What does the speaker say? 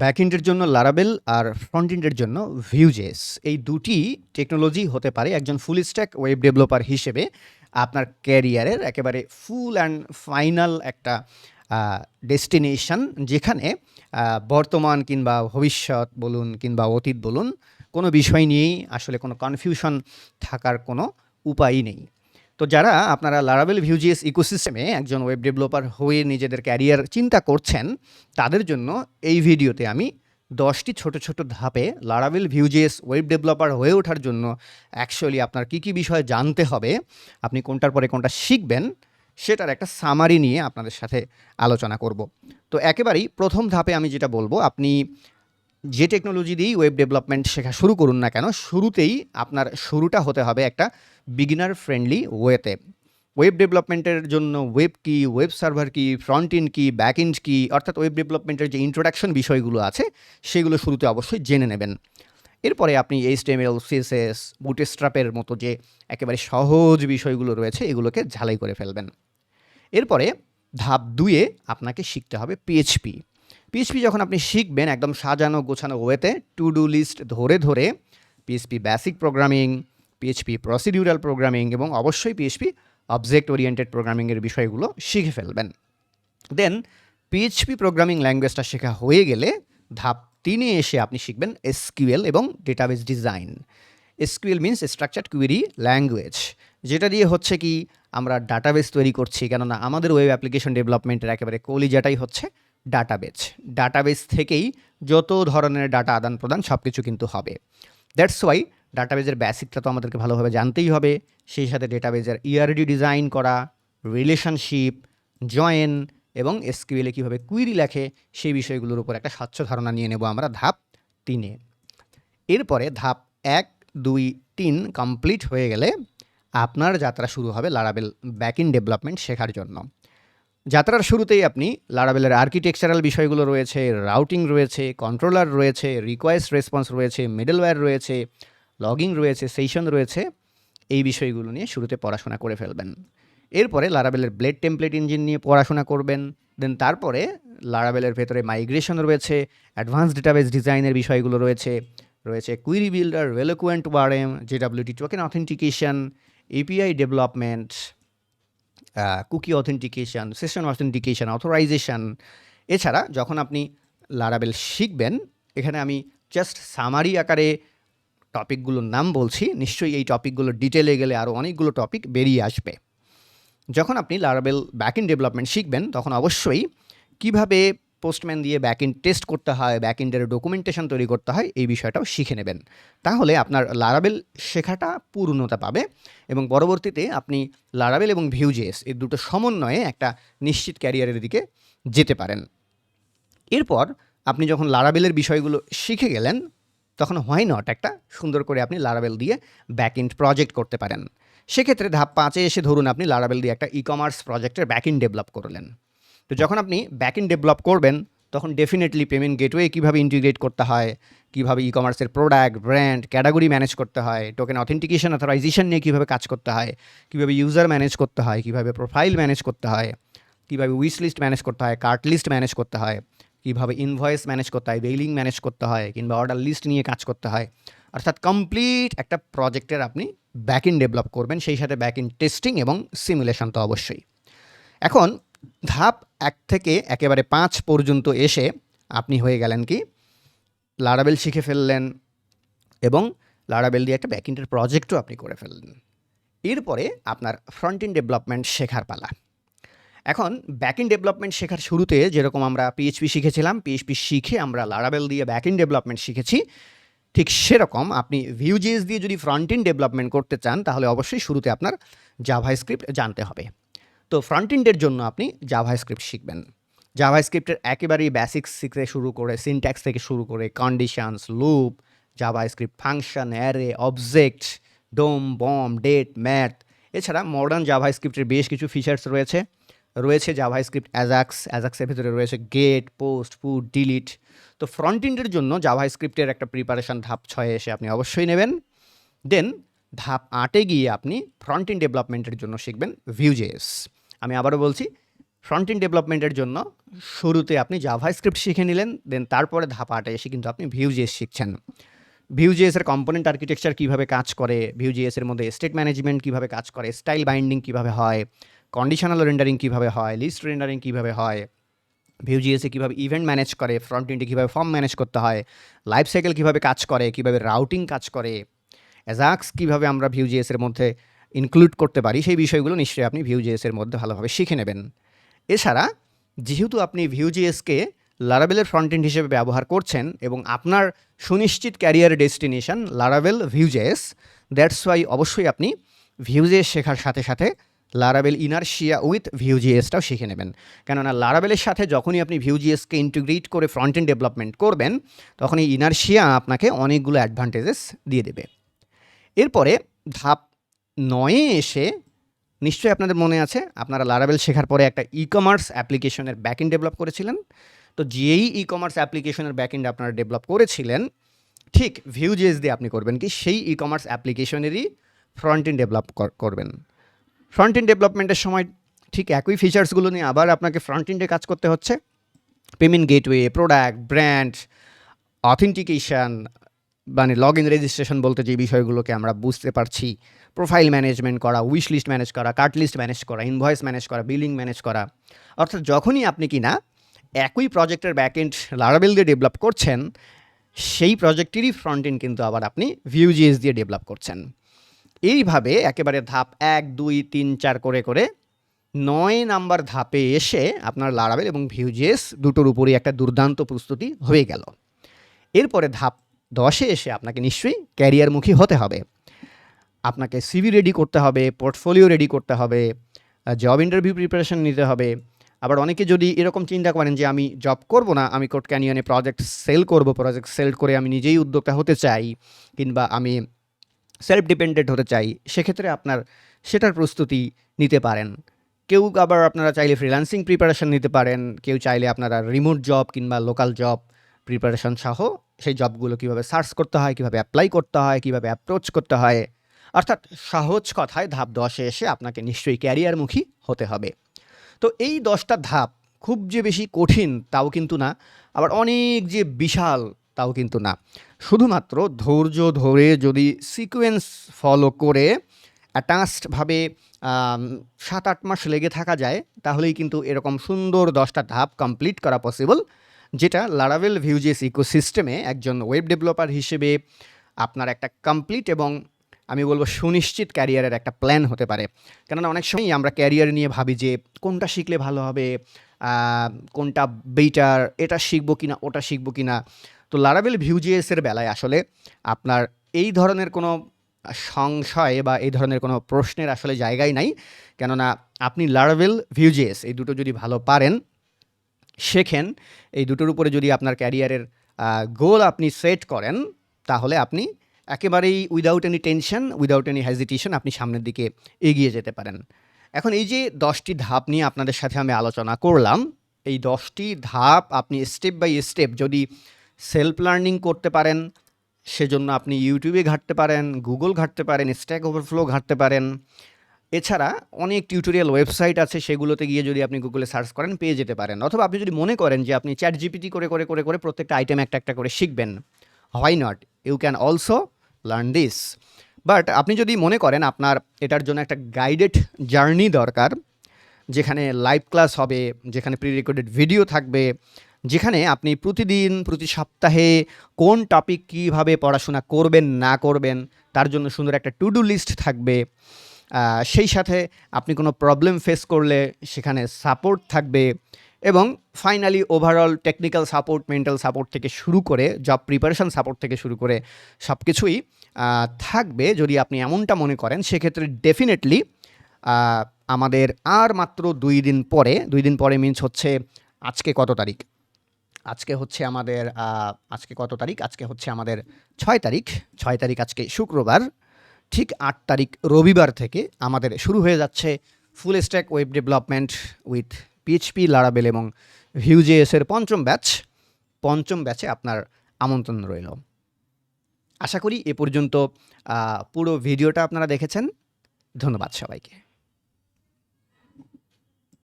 ব্যাকএন্ডের জন্য লারাবেল আর ফ্রন্ট এন্ডের জন্য ভিউজেস এই দুটি টেকনোলজি হতে পারে একজন ফুল স্ট্যাক ওয়েব ডেভেলপার হিসেবে আপনার ক্যারিয়ারের একেবারে ফুল অ্যান্ড ফাইনাল একটা ডেস্টিনেশন যেখানে বর্তমান কিংবা ভবিষ্যৎ বলুন কিংবা অতীত বলুন, কোনো বিষয় নিয়েই আসলে কোনো কনফিউশন থাকার কোনো উপায়ই নেই। তো যারা আপনারা লারাবেল ভিউজিএস ইকোসিস্টেমে একজন ওয়েব ডেভেলপার হয়ে নিজেদের ক্যারিয়ার চিন্তা করছেন, তাদের জন্য এই ভিডিওতে আমি দশটি ছোট ছোট ধাপে লারাবেল ভিউজিএস ওয়েব ডেভেলপার হয়ে ওঠার জন্য অ্যাকচুয়ালি আপনার কী কী বিষয় জানতে হবে, আপনি কোনটার পরে কোনটা শিখবেন, সেটার একটা সামারি নিয়ে আপনাদের সাথে আলোচনা করব। তো একেবারেই প্রথম ধাপে আমি যেটা বলব, আপনি যে টেকনোলজি দিয়েই ওয়েব ডেভেলপমেন্ট শেখা শুরু করুন না কেন, শুরুতেই আপনার শুরুটা হতে হবে একটা বিগিনার ফ্রেন্ডলি ওয়েতে ওয়েব ডেভেলপমেন্টের জন্য ওয়েব কি ওয়েব সার্ভার কি ফ্রন্ট ইন কি ব্যাক ইন্ড কি অর্থাৎ ওয়েব ডেভেলপমেন্টের যে ইন্ট্রোডাকশন বিষয়গুলো আছে, সেগুলো শুরুতে অবশ্যই জেনে নেবেন। এরপরে আপনি এইচ এইচটিএমএল সিএসএস বুটস্ট্রাপের মতো যে একেবারে সহজ বিষয়গুলো রয়েছে, এগুলোকে ঝালাই করে ফেলবেন। এরপরে ধাপ দুয়ে আপনাকে শিখতে হবে পিএইচপি পিএইচপি যখন আপনি শিখবেন একদম সাজানো গোছানো ওয়েতে টু ডু লিস্ট ধরে ধরে PHP basic programming PHP procedural programming এবং অবশ্যই পিএইচপি অবজেক্ট ওরিয়েন্টেড প্রোগ্রামিংয়ের বিষয়গুলো শিখে ফেলবেন। দেন পিএইচপি প্রোগ্রামিং ল্যাঙ্গুয়েজটা শেখা হয়ে গেলে ধাপ তিনে এসে আপনি শিখবেন এসকিউএল এবং database design SQL means structure query language যেটা দিয়ে হচ্ছে কি, আমরা ডাটাবেস তৈরি করছি, কেননা আমাদের ওয়েব অ্যাপ্লিকেশন ডেভেলপমেন্টের একেবারে কলিজাটাই হচ্ছে ডাটাবেস ডাটাবেজ থেকেই যত ধরনের ডাটা আদান প্রদান সব কিছু কিন্তু হবে। দ্যাটস ওয়াই ডাটাবেজের বেসিকটা তো আমাদেরকে ভালোভাবে জানতেই হবে। সেই সাথে ডেটাবেজের ইআরডি ডিজাইন করা রিলেশনশিপ জয়েন এবং এসকিউএলে কীভাবে কুইরি লেখে, সেই বিষয়গুলোর উপর একটা স্বচ্ছ ধারণা নিয়ে নেব আমরা ধাপ তিনে। এরপরে ধাপ এক, দুই, তিন কমপ্লিট হয়ে গেলে আপনার যাত্রা শুরু হবে লারাবেল ব্যাক ইন ডেভেলপমেন্ট শেখার জন্য। যাত্রার শুরুতেই আপনি লারাবেলের আর্কিটেকচারাল বিষয়গুলো রয়েছে রাউটিং রয়েছে কন্ট্রোলার রয়েছে রিকোয়েস্ট রেসপন্স রয়েছে মিডলওয়্যার রয়েছে লগিং রয়েছে সেশন রয়েছে, এই বিষয়গুলো নিয়ে শুরুতে পড়াশোনা করে ফেলবেন। এরপরে লারাবেলের ব্লেড টেমপ্লেট ইঞ্জিন নিয়ে পড়াশোনা করবেন। দেন তারপরে লারাবেলের ভেতরে মাইগ্রেশন রয়েছে অ্যাডভান্স ডেটাবেস ডিজাইনের বিষয়গুলো রয়েছে রয়েছে query builder eloquent ORM JWT token authentication API development cookie authentication session authentication authorization এছাড়া যখন আপনি লারাবেল শিখবেন, এখানে আমি জাস্ট সামারি আকারে টপিকগুলোর নাম বলছি, নিশ্চয়ই এই টপিকগুলো ডিটেলে গেলে আরও অনেকগুলো টপিক বেরিয়ে আসবে। যখন আপনি লারাবেল ব্যাক ইন ডেভেলপমেন্ট শিখবেন, তখন অবশ্যই কীভাবে পোস্টম্যান দিয়ে ব্যাক ইন টেস্ট করতে হয় ব্যাক ইন্ডের ডকুমেন্টেশন তৈরি করতে হয়, এই বিষয়টাও শিখে নেবেন। তাহলে আপনার লারাবেল শেখাটা পূর্ণতা পাবে এবং পরবর্তীতে আপনি লারাবেল এবং ভিউজেস এই দুটো সমন্বয়ে একটা নিশ্চিত ক্যারিয়ারের দিকে যেতে পারেন। এরপর আপনি যখন লারাবেলের বিষয়গুলো শিখে গেলেন, তখন হোয়াই নট একটা সুন্দর করে আপনি লারাবেল দিয়ে ব্যাক ইন্ড প্রজেক্ট করতে পারেন। সেক্ষেত্রে ধাপ পাঁচে এসে ধরুন আপনি লারাবেল দিয়ে একটা ই কমার্স প্রজেক্টের ব্যাক ইন ডেভেলপ করলেন। তো যখন আপনি ব্যাক ইন ডেভেলপ করবেন, তখন ডেফিনেটলি পেমেন্ট গেটওয়ে কীভাবে ইন্টিগ্রেট করতে হয়, কীভাবে ই কমার্সের প্রোডাক্ট ব্র্যান্ড ক্যাটাগরি ম্যানেজ করতে হয় টোকেন অথেন্টিকেশন অথরাইজেশন নিয়ে কীভাবে কাজ করতে হয়, কীভাবে ইউজার ম্যানেজ করতে হয়, কীভাবে প্রোফাইল ম্যানেজ করতে হয়, কীভাবে উইশ লিস্ট ম্যানেজ করতে হয় কার্ট লিস্ট ম্যানেজ করতে হয়, কীভাবে ইনভয়েস ম্যানেজ করতে হয় বেইলিং ম্যানেজ করতে হয়, কিংবা অর্ডার লিস্ট নিয়ে কাজ করতে হয়। অর্থাৎ কমপ্লিট একটা প্রজেক্টের আপনি ব্যাক ইন ডেভেলপ করবেন, সেই সাথে ব্যাক ইন টেস্টিং এবং সিমুলেশন তো অবশ্যই। এখন ধাপ এক থেকে একেবারে পাঁচ পর্যন্ত এসে আপনি হয়ে গেলেন কি? লারাবেল শিখে ফেললেন এবং লারাবেল দিয়ে একটা ব্যাক ইন্ডের প্রজেক্টও আপনি করে ফেললেন। এরপরে আপনার ফ্রন্ট ইন ডেভেলপমেন্ট শেখার পালা। এখন ব্যাক ইন ডেভেলপমেন্ট শেখার শুরুতে যেরকম আমরা পিএইচপি শিখেছিলাম পিএইচপি শিখে আমরা লারাবেল দিয়ে ব্যাক ইন ডেভেলপমেন্ট শিখেছি, ঠিক সেরকম আপনি ভিউজিএস দিয়ে যদি ফ্রন্ট ডেভেলপমেন্ট করতে চান, তাহলে অবশ্যই শুরুতে আপনার জাভা স্ক্রিপ্ট জানতে হবে। তো ফ্রন্ট ইন্ডের জন্য আপনি জাভা স্ক্রিপ্ট শিখবেন। জাভা স্ক্রিপ্টের একেবারেই বেসিক্স শিখতে শুরু করে সিনট্যাক্স থেকে শুরু করে conditions loop JavaScript function array object DOM BOM date math এছাড়া মডার্ন জাভা স্ক্রিপ্টের বেশ কিছু ফিচার্স রয়েছে। রয়েছে জাভা স্ক্রিপ্ট অ্যাজাক্স অ্যাজাক্সের ভেতরে রয়েছে গেট পোস্ট পুট ডিলিট তো ফ্রন্ট ইন্ডের জন্য জাভা স্ক্রিপ্টের একটা প্রিপারেশন ধাপ ছয়ে এসে আপনি অবশ্যই নেবেন। দেন ধাপ আটে গিয়ে আপনি ফ্রন্ট ইন ডেভেলপমেন্টের জন্য শিখবেন ভিউজেস আমি আবারও বলছি ফ্রন্ট এন্ড ডেভেলপমেন্টের জন্য শুরুতে আপনি জাভা স্ক্রিপ্ট শিখে নিলেন দেন তারপরে ধাপ আটে এসে কিন্তু আপনি ভিউজিএস শিখছেন। ভিউজিএস এর কম্পোনেন্ট আর্কিটেকচার কীভাবে কাজ করে ভিউজিএস এর মধ্যে স্টেট ম্যানেজমেন্ট কীভাবে কাজ করে স্টাইল বাইন্ডিং কীভাবে হয় কন্ডিশনাল রেন্ডারিং কীভাবে হয় লিস্ট রেন্ডারিং কীভাবে হয় ভিউ ভিউজিএসে কীভাবে ইভেন্ট ম্যানেজ করে ফ্রন্ট এন্ডে কীভাবে ফর্ম ম্যানেজ করতে হয় লাইফ সাইকেল কীভাবে কাজ করে, কীভাবে রাউটিং কাজ করে অ্যাজাক্স কীভাবে আমরা ভিউজিএস এর মধ্যে ইনক্লুড করতে পারি, সেই বিষয়গুলো নিশ্চয়ই আপনি ভিউজিএস এর মধ্যে ভালোভাবে শিখে নেবেন। এছাড়া, যেহেতু আপনি ভিউজিএসকে লারাবেলের ফ্রন্ট এন্ড হিসেবে ব্যবহার করছেন এবং আপনার সুনিশ্চিত ক্যারিয়ার ডেস্টিনেশন লারাবেল ভিউজেস দ্যাটস ওয়াই অবশ্যই আপনি ভিউজেস শেখার সাথে সাথে লারাবেল ইনারশিয়া উইথ ভিউজিএসটাও শিখে নেবেন। কেননা লারাবেলের সাথে যখনই আপনি ভিউজিএসকে ইন্টিগ্রেট করে ফ্রন্ট এন্ড ডেভেলপমেন্ট করবেন তখন এই ইনারশিয়া আপনাকে অনেকগুলো অ্যাডভান্টেজেস দিয়ে দেবে। এরপরে ধাপ নয়ে এসে নিশ্চয়ই আপনাদের মনে আছে, আপনারা লারাবেল শেখার পরে একটা ই কমার্স অ্যাপ্লিকেশনের ব্যাকএন্ড ডেভেলপ করেছিলেন। তো যেই ই কমার্স অ্যাপ্লিকেশনের ব্যাকএন্ড আপনারা ডেভেলপ করেছিলেন, ঠিক ভিউ ভিউজেস দিয়ে আপনি করবেন কি, সেই ই কমার্স অ্যাপ্লিকেশনেরই ফ্রন্ট ইন ডেভেলপ করবেন। ফ্রন্ট ইন ডেভেলপমেন্টের সময় ঠিক একই ফিচার্সগুলো নিয়ে আবার আপনাকে ফ্রন্ট ইন্ডে কাজ করতে হচ্ছে। Payment gateway product brand authentication মানে লগ ইন রেজিস্ট্রেশন বলতে যে বিষয়গুলোকে আমরা বুঝতে পারছি। প্রোফাইল ম্যানেজমেন্ট করা উইশ লিস্ট ম্যানেজ করা কার্ট লিস্ট ম্যানেজ করা ইনভয়েস ম্যানেজ করা বিলিং ম্যানেজ করা। অর্থাৎ যখনই আপনি কি না একই প্রজেক্টের ব্যাকএন্ড লারাবেল দিয়ে ডেভেলপ করছেন, সেই প্রজেক্টেরই ফ্রন্ট এন্ড কিন্তু আবার আপনি ভিউজিএস দিয়ে ডেভেলপ করছেন। এইভাবে একেবারে ধাপ এক, দুই, তিন, চার করে করে নয় নাম্বার ধাপে এসে আপনার লারাবেল এবং ভিউজিএস দুটোর উপরই একটা দুর্দান্ত প্রস্তুতি হয়ে গেল। এরপরে ধাপ দশে এসে আপনাকে নিশ্চয়ই ক্যারিয়ারমুখী হতে হবে। আপনাকে সিভি রেডি করতে হবে পোর্টফোলিও রেডি করতে হবে জব ইন্টারভিউ প্রিপারেশন নিতে হবে। আবার অনেকে যদি এরকম চিন্তা করেন যে আমি জব করব না, আমি কোর্ট ক্যানিয়নে প্রজেক্ট সেল করব প্রজেক্ট সেল করে আমি নিজেই উদ্যোক্তা হতে চাই কিংবা আমি সেলফ ডিপেন্ডেন্ট হতে চাই, সেক্ষেত্রে আপনার সেটার প্রস্তুতি নিতে পারেন। কেউ আবার আপনারা চাইলে ফ্রিল্যান্সিং প্রিপারেশন নিতে পারেন, কেউ চাইলে আপনারা রিমোট জব কিংবা লোকাল জব প্রিপারেশন সহ সেই জবগুলো কীভাবে সার্চ করতে হয়, কীভাবে অ্যাপ্লাই করতে হয়, কীভাবে অ্যাপ্রোচ করতে হয়। অর্থাৎ সহজ কথায় ধাপ দশে এসে আপনাকে নিশ্চয়ই ক্যারিয়ারমুখী হতে হবে। তো এই দশটা ধাপ খুব যে বেশি কঠিন তাও কিন্তু না, আবার অনেক যে বিশাল তাও কিন্তু না। শুধুমাত্র ধৈর্য ধরে যদি সিকোয়েন্স ফলো করে অ্যাটাচডভাবে সাত আট মাস লেগে থাকা যায়, তাহলেই কিন্তু এরকম সুন্দর দশটা ধাপ কমপ্লিট করা পসিবল যেটা লারাভেল ভিউজেস ইকোসিস্টেমে একজন ওয়েব ডেভেলপার হিসেবে আপনার একটা কমপ্লিট এবং আমি বলব সুনিশ্চিত ক্যারিয়ারের একটা প্ল্যান হতে পারে। কেননা অনেক সময়ই আমরা ক্যারিয়ার নিয়ে ভাবি যে কোনটা শিখলে ভালো হবে কোনটা বেটার এটা শিখব কিনা, ওটা শিখব কিনা। তো লারাভেল ভিউজিএসের বেলায় আসলে আপনার এই ধরনের কোনো সংশয় বা এই ধরনের কোনো প্রশ্নের আসলে জায়গাই নাই। কেননা আপনি লারাভেল ভিউজিএস এই দুটো যদি ভালো পারেন, শেখেন, এই দুটোর উপরে যদি আপনার ক্যারিয়ারের গোল আপনি সেট করেন, তাহলে আপনি একেবারেই without any tension without any hesitation আপনি সামনের দিকে এগিয়ে যেতে পারেন। এখন এই যে দশটি ধাপ নিয়ে আপনাদের সাথে আমি আলোচনা করলাম, এই দশটি ধাপ আপনি স্টেপ বাই স্টেপ যদি সেলফ লার্নিং করতে পারেন, সেজন্য আপনি ইউটিউবে ঘাটতে পারেন গুগল ঘাটতে পারেন স্ট্যাক ওভারফ্লো ঘাটতে পারেন। এছাড়া অনেক টিউটোরিয়াল ওয়েবসাইট আছে, সেগুলোতে গিয়ে যদি আপনি গুগলে সার্চ করেন, পেয়ে যেতে পারেন। অথবা আপনি যদি মনে করেন যে আপনি চ্যাট জিপিটি করে করে করে করে প্রত্যেকটা আইটেম একটা একটা করে শিখবেন why not you can also learn this but আপনি যদি মনে করেন আপনার এটার জন্য একটা গাইডেড জার্নি দরকার, যেখানে লাইভ ক্লাস হবে, যেখানে প্রি রেকর্ডেড ভিডিও থাকবে, যেখানে আপনি প্রতিদিন, প্রতি সপ্তাহে কোন টপিক কীভাবে পড়াশোনা করবেন, না করবেন, তার জন্য সুন্দর একটা টু ডু লিস্ট থাকবে সেই সাথে আপনি কোনো প্রবলেম ফেস করলে সেখানে সাপোর্ট থাকবে। এবং finally overall technical support mental support থেকে শুরু করে জব প্রিপারেশন সাপোর্ট থেকে শুরু করে সব কিছুই থাকবে যদি আপনি এমনটা মনে করেন, সেক্ষেত্রে ডেফিনেটলি আমাদের আর মাত্র দুই দিন পরে, দুই দিন পরে মিনস হচ্ছে আজকে কত তারিখ? আজকে হচ্ছে আমাদের আজকে কত তারিখ? আজকে হচ্ছে আমাদের ছয় তারিখ। ছয় তারিখ আজকে শুক্রবার, ঠিক আট তারিখ রবিবার থেকে আমাদের শুরু হয়ে যাচ্ছে full stack web development with PHP লারাবেল এবং ভিউজেএসের পঞ্চম ব্যাচ পঞ্চম ব্যাচে আপনার আমন্ত্রণ রইল। আশা করি এ পর্যন্ত পুরো ভিডিওটা আপনারা দেখেছেন। ধন্যবাদ সবাইকে।